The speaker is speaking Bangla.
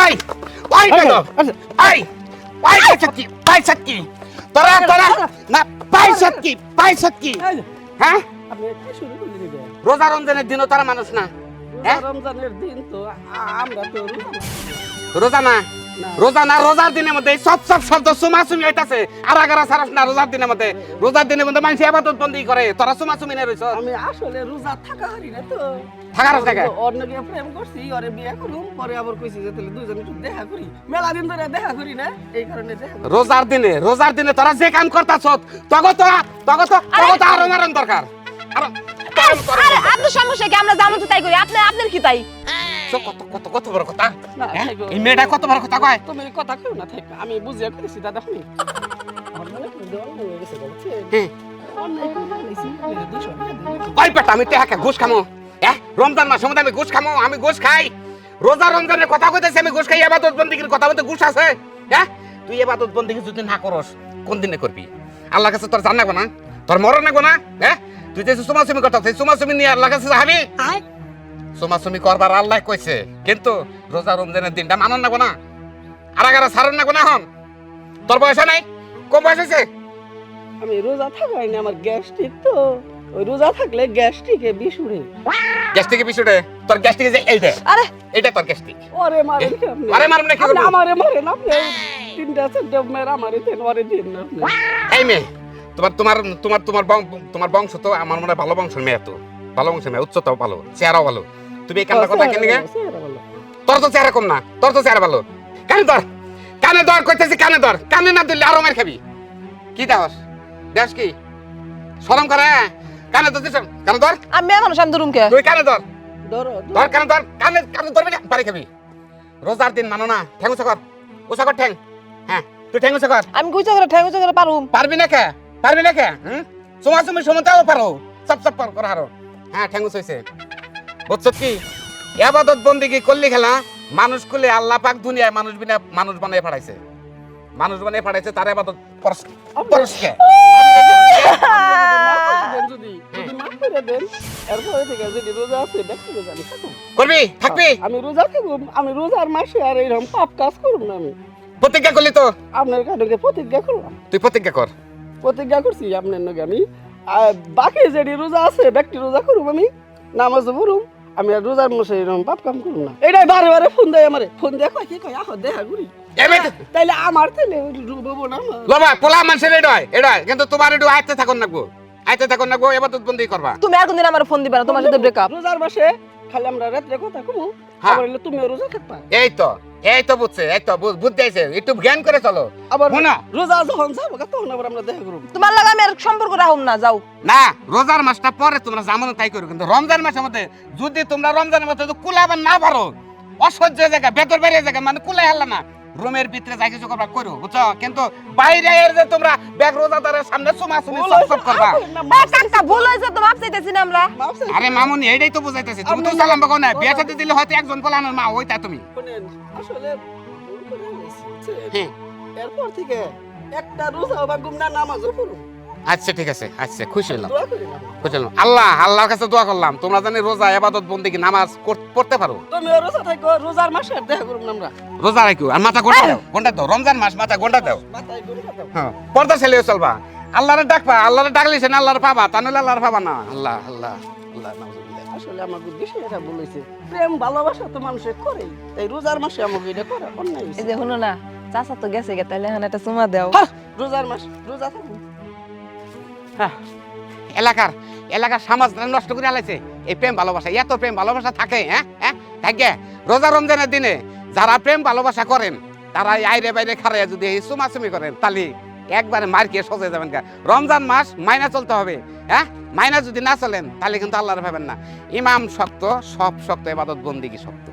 ওই ওই কেন ওই ওই সাতকি ওই সাতকি তোরা তোরা না পাই সাতকি পাই সাতকি হ্যাঁ? আপনি কি শুরু করে দিবেন রোজা রমজানের দিনও তারা মানুষ না হ্যাঁ? রমজানের দিন তো আমরা তো রোজা না। রোজা না রোজার দিনের মধ্যে সব সব শব্দ সুমাসুমি হইতাছে। আর আগারা সারাস না রোজার দিনের মধ্যে। রোজার দিনের মধ্যে মানুষ আবাদত বন্দি করে। তোরা সুমাসুমি না রইছ আমি আসলে রোজা থাকা হারি না তো। থাকার জায়গায় অন্য গিয়ে প্রেম করছি ওরে বিয়ে করুম পরে আবার কইছি যে তাহলে দুজন একটু দেখা করি। মেলা দিন ধরে দেখা করি না এই কারণে দেখা রোজার দিনে রোজার দিনে তোরা যে কাম করতাছ তগ তো তগ তো তগ তো আরও মারণ দরকার। আরও আরে। আপনার সমস্যা কি? আমরা জানো তো তাই করি। আপনি আপনার কি তাই? কত কত কত বড় কথা? না, হ্যাঁ? থাকো। এই মেয়েটা কত বড় কথা কয়? তুমি কথা কেউ না থাক আমি বুঝিয়ে করেছি দাদা শুনি আমার মনে হয় হয়ে। হ্যাঁ। পেটা আমি ঘুষ খামো? হ্যাঁ? রমজান আমি ঘুষ খামো আমি ঘুষ খাই। রোজা রমজানের কথা কইতেছি আমি ঘুষ খাই এবাদত বন্দিগির কথা বলতে ঘুষ আছে। হ্যাঁ? তুই এবাদত বন্দিগি যদি না করস কোন দিনে করবি? আল্লাহ কাছে তোর জান না? তোর মরণ না? হ্যাঁ? তুই যে সুমাসুমি কথা সেই সুমাসুমি নিয়ে আল্লাহ কাছে যাবি? সুমাসুমি করবার আল্লাহ কইছে। কিন্তু রোজা রমজানের দিনটা মানন নাগো না। আর আগারা সারন নাগো না হন তোর বয়স নাই? কম বয়স হয়েছে আমি রোজা থাকাই না আমার গ্যাস্ট্রিক তো। ওই রোজা থাকলে গ্যাস্ট্রিকে বিশুরে গ্যাস্ট্রিকে বিষয়টা তোর গ্যাস্ট্রিকে যে এইটা? আরে! এইটা তোর গ্যাস্ট্রিক। ওরে মারেন আরে মারুম না কি করব আমারে মারেন আপনি? তিনটা চারটা মেয়ের আমারে দেন ওরে দিন না আপনি। এই মেয়ে তোমার তোমার তোমার তোমার বং- তোমার বংশ তো আমার মনে ভালো বংশের মেয়ে তো। ভালো বংশ মেয়ে উচ্চতাও ভালো চেহারাও ভালো। তুমি এই কান্না কথা কেন তোর তো চেহারা কম না তোর তো চেহারা ভালো কানে ধর কানে ধর কইতেছি কানে ধর কানে না দিলে আরও মার খাবি কি দাস দাস কি শরম করে কানে ধর কানে ধর আমি মেয়ে মানুষ আমি দুরুম কে তুই কানে ধর ধরো কানে ধর কানে কানে ধরবি না পারি খাবি রোজার দিন মানো না ঠ্যাং উঁচা কর উঁচা কর ঠ্যাং হ্যাঁ তুই ঠ্যাং উঁচা কর আমি গুইছা করে ঠেঙ্গুচা করে পারুম পারবি না কে পারবি না কে হুম সময় তুমি সময়টাও পারো সব সব পার করা হারো হ্যাঁ ঠ্যাঙ্গুস হয়েছে বুঝছ কি? এবাদত বন্দিগি করলি খেলা? মানুষ কুলে আল্লাহ পাক দুনিয়ায় মানুষ বিনা মানুষ বানিয়ে পাঠাইছে মানুষ বানিয়ে পাঠাইছে তার এবাদত পরশ পরশকে করবি? আমি রোজা আমি মাসে আর কাজ না আমি প্রতিজ্ঞা করলি তো? আপনার প্রতিজ্ঞা তুই প্রতিজ্ঞা কর। প্রতিজ্ঞা করছি আপনার নাকি আমি। বাকি যেটি রোজা আছে, ব্যক্তি রোজা করুম আমি। নামাজ পড়ুম আমি আর রোজার মাসে এরকম পাপ কাম করুম না। এটাই বারে বারে ফোন দেয় আমারে। ফোন দিয়ে কয় কি কয়? আহ দেখা ঘুরি তাইলে আমার তাইলে রুবো না বাবা পোলা মানুষের এডয় এডয় কিন্তু তোমার একটু আয়তে থাকুন নাকবো আয়তে থাকুন নাকবো তো বন্দি করবা। তুমি আর কোনদিন আমার ফোন দিবা না তোমার সাথে ব্রেকআপ রোজার মাসে খালি আমরা রাত্রে কথা কমু। হ্যাঁ। আবার হইলে তুমিও রোজা থাকবা এই তো। এই তো বুঝছে এই তো বুঝতেছে আইছে। একটু জ্ঞান করে চলো। আবার না। রোজা যখন যাব তখন আবার আমরা দেখা করব। তোমার লাগা আমি সম্পর্ক রাখুম না যাও। না রোজার মাসটা পরে তোমরা জামানো তাই করো কিন্তু রমজান মাসের মধ্যে যদি তোমরা রমজানের মধ্যে যদি কুলাবার না পারো অসহ্য জায়গা ভেতর বেরিয়ে জায়গা মানে কুলাই হারলা না। রুমের ভিতরে যাই কিছু করবা করো বুঝছ? কিন্তু বাইরে এর যে তোমরা ব্যাগ রোজাদারের সামনে সুমা সুমি সব সব করবা। এ কাকা ভুল হইছে তো মাপ চাইতেছি না আমরা। আরে মামুনি এইটাই তো বুঝাইতেছি। তুমি তো সালাম বকো না। বিয়ে সাথে দিলে হয়তো একজন কোলানোর মা হইতা তুমি। আসলে? হ্যাঁ। এরপর থেকে একটা রোজা বা গুমনা নামাজও পড়ুন আচ্ছা ঠিক আছে আচ্ছা খুশি হলাম দোয়া খুশি হলাম। আল্লাহ আল্লাহর কাছে দোয়া করলাম তোমরা জানি রোজা এবাদত বন্দিকে নামাজ পড়তে পারো। তুমিও রোজা থাকো রোজার মাসে দেখা করুন আমরা। রোজা রাখো আর মাথা গোটা দাও গোটা দাও রমজান মাস মাথা গোটা দাও। হ্যাঁ পর্দা ছেলেও চলবা। আল্লাহরে ডাকবা আল্লাহরে ডাকলে সে আল্লাহর পাবা তা নইলে আল্লাহর পাবা না। আল্লাহ আল্লাহ আল্লাহ। আসলে আমার উদ্দেশ্য এটা বলেছে। প্রেম ভালোবাসা তো মানুষের করে তাই রোজার মাসে আমাকে এটা করে অন্যায় এই যে শুনো না চাচা তো গেছে গে তাইলে এখন একটা চুমা দেও। হ্যাঁ, রোজার মাস রোজা থাকুন এলাকার এলাকার সমাজ নষ্ট করে আলাইছে। এই প্রেম ভালোবাসা, এত প্রেম ভালোবাসা থাকে হ্যাঁ হ্যাঁ থাকে। রোজা রমজানের দিনে যারা প্রেম ভালোবাসা করেন তারা আইরে বাইরে খারাইয়া যদি এই সুমাসুমি করেন, তাহলে একবারে মার খেয়ে সজে যাবেন রমজান মাস মাইনা চলতে হবে হ্যাঁ মাইনা যদি না চলেন, তাহলে কিন্তু আল্লাহর ভাবেন না। ইমাম শক্ত, সব শক্ত, এবাদত বন্দিগি শক্ত।